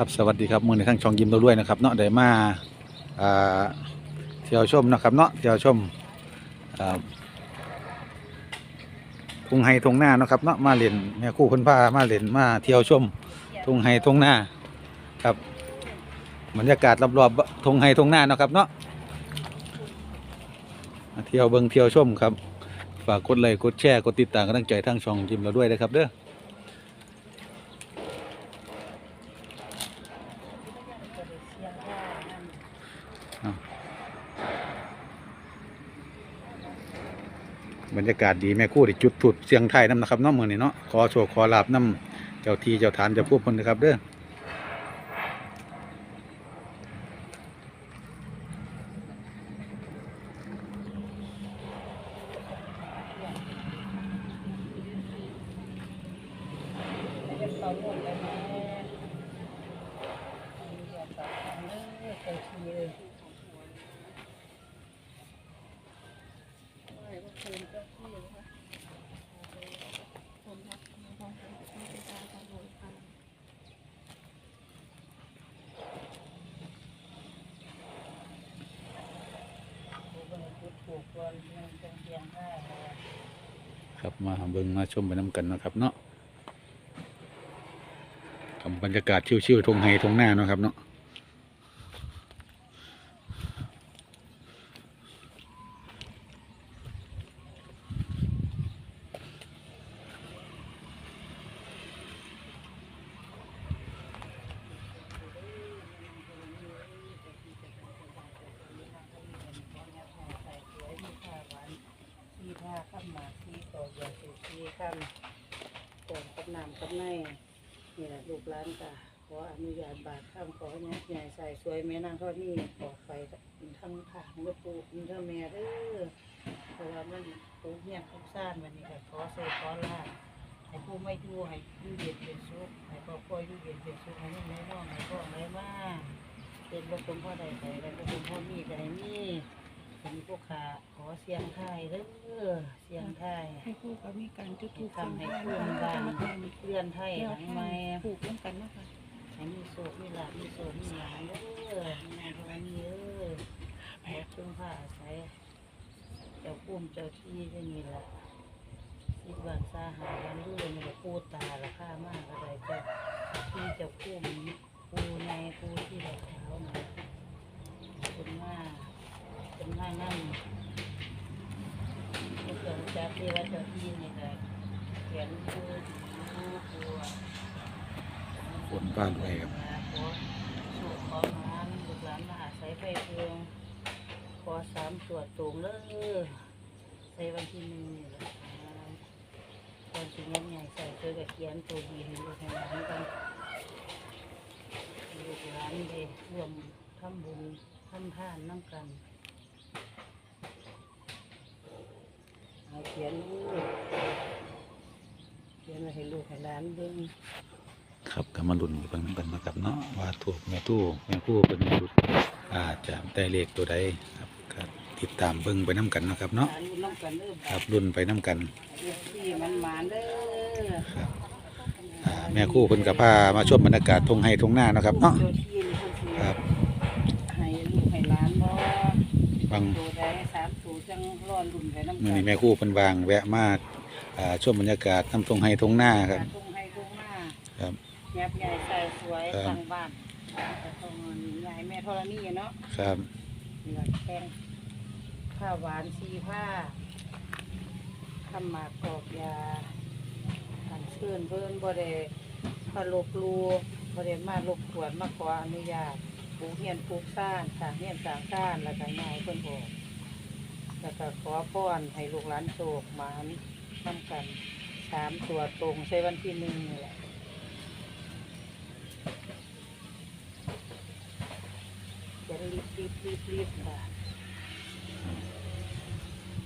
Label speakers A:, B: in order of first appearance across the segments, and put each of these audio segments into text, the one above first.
A: ครับสวัสดีครับมือในทั้งช่องยิ้มเราด้วยนะครับเนาะได้มาอ่าเที่ยวชมนะครับเนาะเที่ยวชมทุ่งไฮทุ่งนานะครับเนาะมาเล่นแม่คู่คนพามาเล่นมาเที่ยวชมทุ่งไฮทุ่งนาครับบรรยากาศรอบๆทุ่งไฮทุ่งนานะครับเนาะเที่ยวเบิงเที่ยวชมครับฝากกดไลค์กดแชร์กดติดตามกำลังใจทั้งช่องยิ้มเราด้วยนะครับเด้อ รยากาศดีแม่คู่ได้จุดถุดเสียงไทยน้ำนะครับน้องมืองนี่เนาะขอโชว์ขอลาบน้ำเจ้าทีเจ้าฐานเจ้าพวกคนนะครับเด้อ ครับมาเบิ่งมาชมไปน้ำกันนะครับเนาะกับบรรยากาศชิวๆทงไฮทงหน้านะครับเนาะ
B: ที่ท่าข้ามมา กที่ต่อยาสูที่ข้ามตรงกับน้ำกับในนี่แหละลูกร้านก็ขออนุญาตบาทข้ามขอเนี่ยใหญ่ใส่สวยแม่นางเท่านี้ออกไปทั้งทางลูกปูคุณเท่าแม่เด้อเพราะว่ามันปูเฮียนทุกซ่านวันนี้ก็ขอเสขอลาให้ผู้ไม่ดูให้ยู่เย็นเป็นสุขให้ครอบครัวอยู่เย็นเป็นสุขให้ลูกแม่น้องให้พ่อแม่มาเป็นบุคคลพ่อใดใดและบุคคลพ่อมีใดมี เป็นพวกขาขอเสียงไทายเด้อเสียงไทาย
C: ให้คู่ก็มีการจุดทูป
B: ทำให้เพื่อนบ้านเพื่อนไทยหลังไม้
C: ผูกร่วมกันนะคะ
B: ให้มีโศกมีหลาบมีโศกมีหลานเด้อมีงานทำนี้เด้อแพ้ช่วงผ้าอาศัยเจ้าพุ่มเจ้าที่จะมีละสิบวันซาหาวันเรื่อยนี่ก็พูดตาละค่ามากอะไรเจ้าที่เจ้าพุ่มปูในปูที่ดอกเท้านะคุณมากคุณ มากนั่นในส่วนจากที่วัดาที่นี่ก็เขียนคือผู้ผู้
A: ฝนฟ้าด้วยครับ
B: ขอสู่ขอหานลูกหลานมาอาศัยไปเพืองขอสามตรวจตรงเลยใส่วันที่หนึ่งนี่แหละตอนสิเงี้ยใหญ่ใส่เจอกับเขียนตัวดีให้ลูกให้หลานกันลูกหลานได้ร่วมทำบุญทำทานน้ำกัน เอาเขียนลูกเขียนไว้ให้ลูกให้หลานเบิ่ง
A: ครับก็มาลุ้นไปน้ำกันนะครับเนาะว่าถูกแม่ตู้แม่ครู่เป็นจุดอาจจะได้เลขตัวใดครับก็ติดตามเบิ่งไปน้ำกันนะครับเนาะ
B: หลานรุ่นน้ำกันเด้อ
A: ครับรุ่นไปน้ำกัน
B: เรียกที่มันหมานเด้อ
A: ครับอ่าแม่ครู่เพิ่นกับพามาชมบรรยากาศทงไฮทงหน้านะครับเนาะ
B: เจ้าที่นี่เพิ่นสิ
A: ครับ
B: ให้ลูกให้หลานบ่
A: บาง
B: ตัวใดสามตัวจังรอรุ่นไปน้ำกั
A: มื่อนี้แม่ครู่เพิ่นวางแวะมาอ่าชมบรรยากาศทำทงไฮทงหน้าครับ
B: ทุ่งให้ทุ่งหน้า
A: ครับ
B: ยับใหญ่ใส่สวย
A: ครับ
B: ทางบ้านแต่ตรงนี้ใหญ่แม่ธรณีเนาะ
A: ครับ
B: นี่ก็แกงผ้าหวานสีผ้าทำหมากกอกยาอันเชิญเพิ่นบ่ได้พาลบหลูบ่ได้มาลบกวนมาขออนุญาตปลูกเฮียนปลูกซ่านสร้างเฮียนสร้างซ่านแล้วก็ง่ายเพิ่นบอก แล้วก็ขอพรให้ลูกหลานโชคหมานทำกันสามตัวตรงใช้วันที่หนึ่งนี่แหละจะรีบรีบรีบรีบค่ะ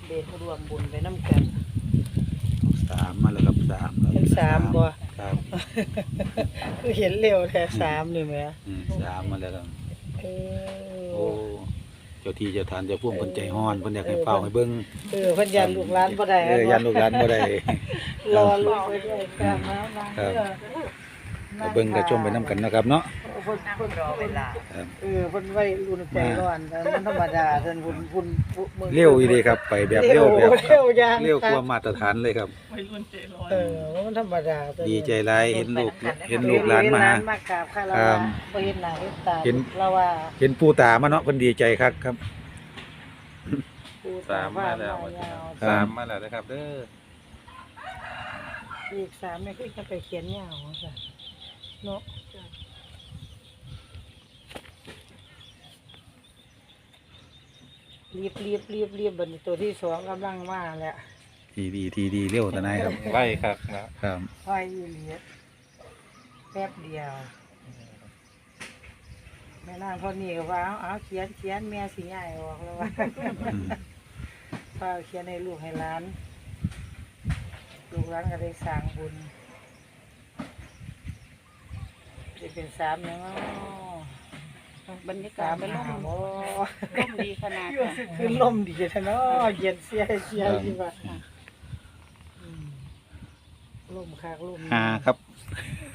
B: เด็กรวมบุญไปน้ำกัน
A: สามมาแล้วครับสามแล้ว
B: เป็นสามบ่
A: ครับ
B: คือเห็นเร็วแท้สามเลยไหม
A: อืมสามมาแล้วครับ
B: เอ
A: โอ้
B: อ
A: เจ้าที่เจ้าทานเจ้าพ่วงเพิ่นใจฮ้อนเพิ่นอยากให้เฝ้าให้เบิ่ง
B: เออเพันยันลูกหลานบ่ได้
A: เออยันลูกหลานบ่ได้
B: รอลูกไปด้วยกันนะมา
A: ครับ
B: เด้อ
A: ก็เบิ่งก็ชมไปนํกันนะครับเนาะ
B: โอ้ เพิ่นเพิ่นรอเวลา
A: ครับ
B: เออเพิ่นไว้รุ่นใจร้อนแต่มันธรรมดาเพิ่นพุ่นพุ่นพุ่น
A: เร็วอีดีครับ ไปแบบเร็วแบบ
B: เร็วอย่าง
A: เร็วกว่ามาตรฐานเลยครับ
B: เออมันธรรมดาตัวนี้
A: ดีใจหลายเห็นลูกเห็นลูกหลานมา
B: เห็หลมากราบคาร
A: ครั
B: วะ
A: บ
B: บ่เห็นหน้าเห็นตา
A: เห็น
B: เราว่า
A: เห็นปู่ตามาเนาะเพิ่นดีใจครับครับ
B: ปู่
D: สามมาแล้ว
B: ว่ยาว
A: ครับ
D: สามมาแล้วนะครับเด้อ
B: อีกสามเนี่ยคือจะไปเขียนยาวว่าซั่นเนาะ รีบรีบรีบรีบบัดนี้ตัวที่สองกำลังมาแล้ว
A: ทีดีทีดีเร็วตานายครับ
D: ไล่ครับนะครับ
B: ไว้อีเหลียแป๊บเดียวแม่นางคนนี้ก็ว่าเอาเอาเขียนเขียนแม่สิง่ายออกแล้วว่า
A: อืม
B: ป้าเขียนให้ลูกให้หล้าน ลูกหล้านก็ได้สร้างบุญจะเป็นสามยังเนาะ
C: บรรยากา
B: สา
C: ศ
B: ม
C: เป็นล
B: หามโอ้
C: ร่มดีขนาดค่ะ
B: คือลมดีแท้เนาะเย็นเสียเสียดีว่าอืมลมคากลม
A: หาครับ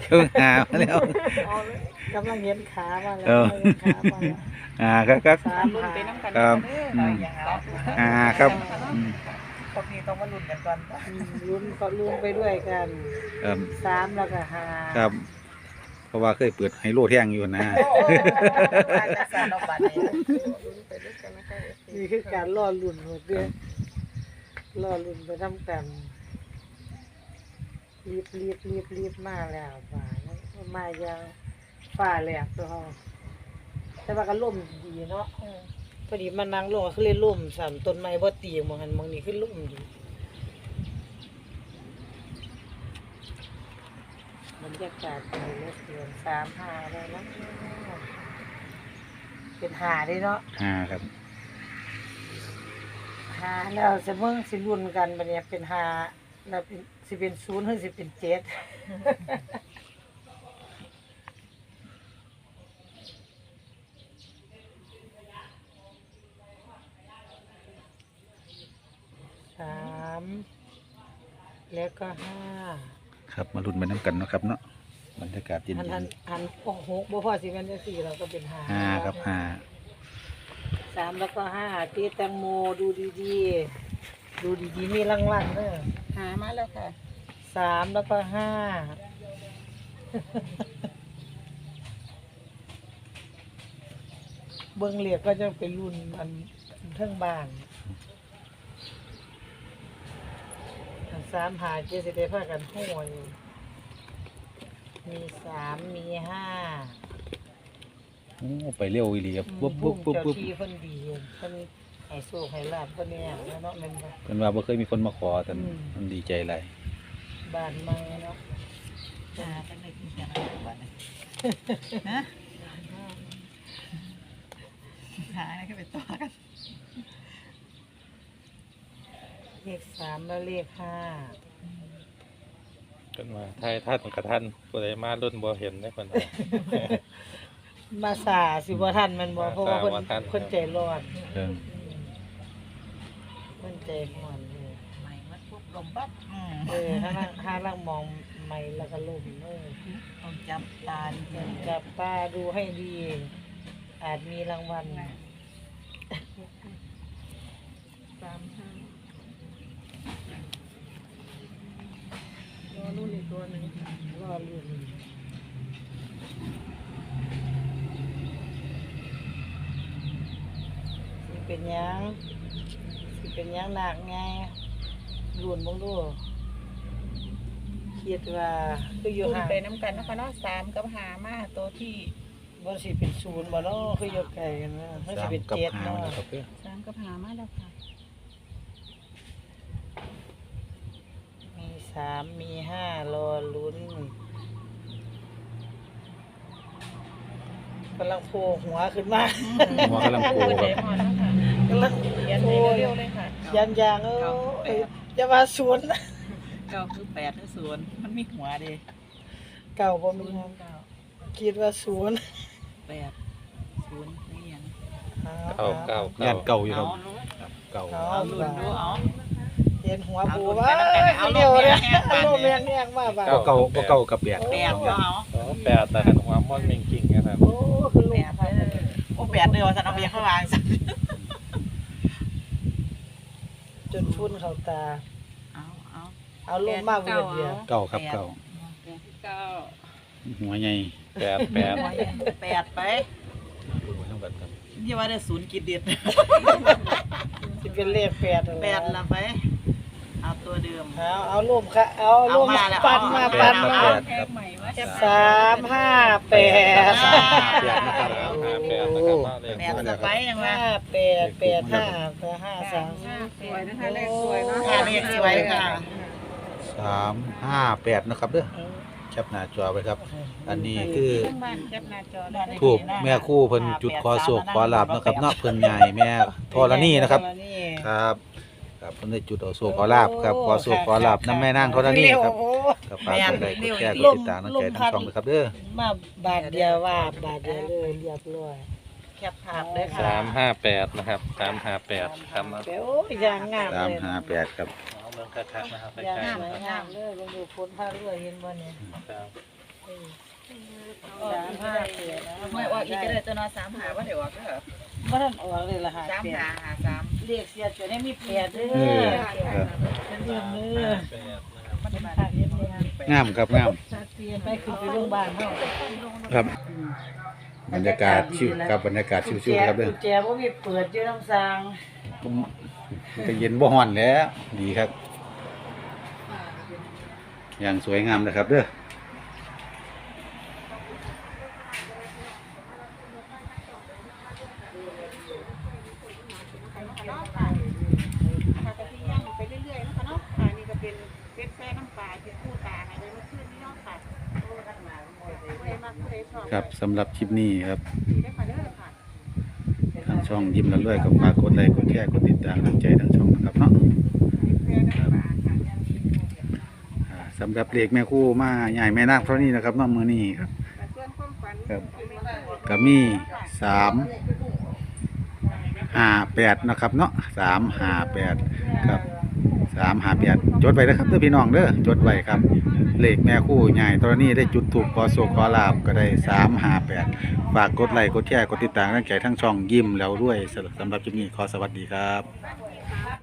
A: เครื่องหามาแล้ว
B: เอาเลยกำลังเห็นขามาแล้ว
A: เออ
B: เห็นขามาแล้ว
A: หาครับครับ
B: สาม
C: รุ่น
B: หา
C: ไปน้ำกัน
A: ครับ
C: เด้อ
A: อืม
C: อย่างเอา
A: หาครับอืม
C: พวกนี้ต้องมาลุ้นกันก่อน
B: อืมลุ้นก็ลุ้นไปด้วยกัน
A: ครับ
B: สามแล้วก็ห้า
A: ครับเพ ราะว่าเคยเปิดไฮโลแท่งอยู่นะ
C: อาจจะสารออกบัตรนี้ไปด้วยกันนะคะ
B: นี่คือการล่อลุ่นหมดเลยล่อลุ่นไปทำกันรีบรีบรีบรีบมาแล้วป่ามายังฝ่าแหลกตัวเราแต่ว่าก็ล่มดีเนาะเออพอดีมันนั่งลงก็คือเลยล่มสามต้นไม้บ่ตีมองหันมองนี่คือล่มดีบรร ยากาศดีเหลือเกินสามหาเลยนะเป็นหาเด้เนาะ
A: หาครับ
B: หาแล้วจะเบิ่งสิรุ่นกันบัดเนี้ยเป็นหาแล้วเป็นสิเป็นศูนย์หรือสิเป็นเจ็ด สามแล้วก็ห้า
A: ครับมาลุ้นไปน้ำกันเนาะครับเนาะบรรยากาศเย็น
B: หันหันหันโอ้โหบ่พอสิแม่นจังสี่เราก็เป็นหา
A: ๆหาครับหา
B: สามแล้วก็ห้าตีแตงโมดูดีๆ ดูดีๆมีรางวัลเด้อ
C: หามาแล้วค่ะ
B: สามแล้วก็ห้าเบิ้งเหลียกก็จะเป็นรุ่นอันเทิงบ้านอัน สามหาเจสิได้พากันห้วยมีสามมีห้า
A: โอ้ไปเร็วอีหลีครับ
B: อืม
A: ปุ๊บปุ๊บปุ๊บ
B: เจ้า
A: ปุ๊บ
B: ที่เพิ่นดีเพิ่นให้โชคให้ลาบเพิ่นเนี่ยแล้วเนาะแม่นบ่
A: เพิ่นว่าบ่เคยมีคนมาขอแต่
B: อืม
A: มันดีใจหลาย
B: บ้านใหม่เนาะ
C: หาจังเลยกินกันบัตรฮะหาอะไรก็ไปต่อกัน
B: เลขสามแล้วเลขห้า
D: กันมาไทยท่านกับท่านผู้ใดมารุ่นบ่เห็นได้คนว่า
B: มาสาสิบ่ทันแมันบ่
D: มา
B: เพราะว่า
D: สา
B: เพิ่น
D: บ่ทัน
B: เพิ่นใจร้อน
A: เออ
B: เพิ่นใจร้อนเลย
C: ใหม่มาปุ๊บลมปั๊บอืม
B: เออถ้านั่งถ้าลังมองใหม่แล้วก็ล่มเออ
C: ต้องจับตาดี
B: จับตาดูให้ดี อาจมีรางวัล
C: สาม ห้ารอรุ่นอีกตัวหนึ่ง
B: รอลุ้นสิเป็นหยังสิเป็นหยังหนักไงลุ้นบ่ดูคิดว่าคืออยู่
C: รุ่น
B: ห่าง
C: ไปน้ำกันนะคะเนาะสามกับหามาตัวที่
B: บ่สิเป็นศูนย์บ่เนาะคืออยู่ไกลกันนะมันสิ
A: สาม
B: เป็น
A: กับ
B: เจ็ด
A: หา
B: เนาะ
A: แล้วครับเด้อ
C: สามกับหามาแล้วค่ะ
B: มี สามมีห้ารอลุ้นกำลังโผล่หัวขึ้นมา
A: หัวกำลังโผล่
C: เปิด
A: ค
C: ใจ
A: รับ
C: พอแล้วค่ะ
B: กำลัง
C: เขียนให้เร็วๆเลยค่ะ
B: ยันยางเออเอ้ยจะมาศูนย์
C: เก้าคือแปดคือศูนย์มันมีหัวเด้
B: เก่าบ่
C: ศู
B: มี
C: นย์
B: ครับ
C: เก้า
B: คิดว่าศูนย์
C: แปดศูนย์นี่ยัง
D: เก้าเก้า
A: ญาติเก่าอยู่ค
C: เอา
A: รับเก่า
B: เอา
C: เอาลุ้นดูเอา
B: เห็นหัว
C: เอา
B: ปู
C: ลุ้น
B: ว่า
C: ไปแล้วกันเอา
B: เร็วเลย
C: ลมแรงๆ
B: เอาลมแรงๆมาบ่า
A: บ่เก่าบ่เก่ากับแปด
C: แปดก็เอา
D: อ๋อแปดแต่หันหัวม่อนเมงกิ่งนะครับ
B: โอ้คือลู
C: แป
B: ก
C: ด
B: ค่ะ
C: เด้อโอ้แปดเด้อว่าซั่นเอาไปยังเขาวางซั่น
B: จนฟุ้นเข้าตา
C: เอาเอา
B: เอาลงมาเบิดเดียว
A: เก้าครับเก้า
C: เก้า
A: หัวใหญ่
D: แปดแปด
C: แปดไป
A: หัวเท่ากันครับ
C: อย่าว่าได้ศูนย์กิดเด็ด
B: สิเป็นเลขแปด
C: แปดละไป เอาตัวเดิม
B: เอาเอาลมค่ะเอาล
C: เอา
B: ม
C: มาแล้ว
B: ปันมา
C: เอา
B: ปัน
C: เอา
B: มา
A: แปดครับ
B: สามห้าแปด
A: แปดนะครับ
D: สามห้าแปดนะครับมาเลย
C: แปดละไปยังว่า
B: ห้าแปดแปดห้าแปดห้าสาม
E: สวยนะคะเลขสวยเนาะ
C: ค่าเลขสวยค่ะ
A: สามห้าแปดนะครับเด้อแคปหน้าจอไปครับ อันนี้คือ
E: บ้านแคปหน้าจอได้
A: ถูกแม่คู่เพิ่นจุดขอโศกขอลาบนะครับเนาะเพิ่นใหญ่แม่ธรณีนะครับ
B: ธณี
A: ครับ ครับเพิ่นได้จุดเอาโศกขอลาบครับขอโศกขอลาบน้ำแม่นางธรณีครับ
B: โอ้
A: ครับฝากกดไลค์กดแชร์กดติดตามน้ำใจทั้งช่องเลยครับเด้อ
B: มาบาทเดียวว่าบาทเดียวเลยเรียบร้อย
C: แคปภาพเด้อค่ะ
D: สามห้าแปดนะครับสามห้าแปดครับมา
B: แปดโอ้ยยางงาม
A: สาม
B: เลย
A: ห้าแปดครับ
D: เอาเรื่องคักๆนะครับใก
B: ยาง
D: ล้
B: สวยงามเลยลงดูฝนพาเรือเห็นบ่เนี่ย
D: ๆครับ
B: สามห้าแปดนะ
C: ไม่ว่าอีกก็ได้ตัวน้อยสามหาว่าเดี๋ยวว่าก็เหรอ
B: บ่ทันออกเลยล่ะค่ะ
C: สาม
B: แป
C: หา
B: ด
C: หาสาม
B: เรียกเสียจนได้มีแปดเด้อ
A: เออครับ
B: เป็นเรื่องเด้อ
D: แปดนะครับ
B: มันเป็นภาพเรียบเรียง
A: งามครับงาม
B: ชัดเจนไปคือไปโรงพยาบาลเฮา
A: ครับ บรรยากาศชิวครับบรรยากาศชิวๆครับเด้อ
B: กุญแจบ่มีเปิดอยู่น้ำสาง
A: ผมมันก็เย็นบ่ฮ้อนแล้ว ดีครับ อย่างสวยงามนะครับเด้อ เนาะ
E: ค่ะค่ะกะทิย่างไปเรื่อยๆนะคะเนาะค่ะนี่ก็เป็นเป็ดแป้น้ำปลาที่คู่ตาให้ได้เมื่อคืนนี้เนาะค่ะโอ้ทั้งหลายหมดเลยมักผู้ใดชอบ
A: ครับสำหรับคลิปนี้ครับ
E: ได้ค่ะเด้อค่ะ
A: ทางช่องยิ้มละด้วยก็ฝากกดไลค์กดแชร์กดติดตามน้ำใจทั้งช่องนะครับเนาะอ่าสำหรับเลขแม่คู่มาใหญ่แม่นาคเพราะนี่นะครับเนาะมื้อนี้ครับ
E: แต่เพื่อนความฝัน
A: ครับมีสาม ห้าแปดนะครับเนาะสามห้าแปดครับสามห้าแปดจดไว้นะครับเด้อพี่น้องเด้อจดไว้ครับเลขแม่คู่ใหญ่ตอนนี้ได้จุดถูกขอโซขอลาบก็ได้สามห้าแปดฝากกดไลค์กดแชร์กดติดตามทั้งแก่ทั้งช่องยิ้มแล้วด้วยสำหรับจุดนี้ขอสวัสดีครับ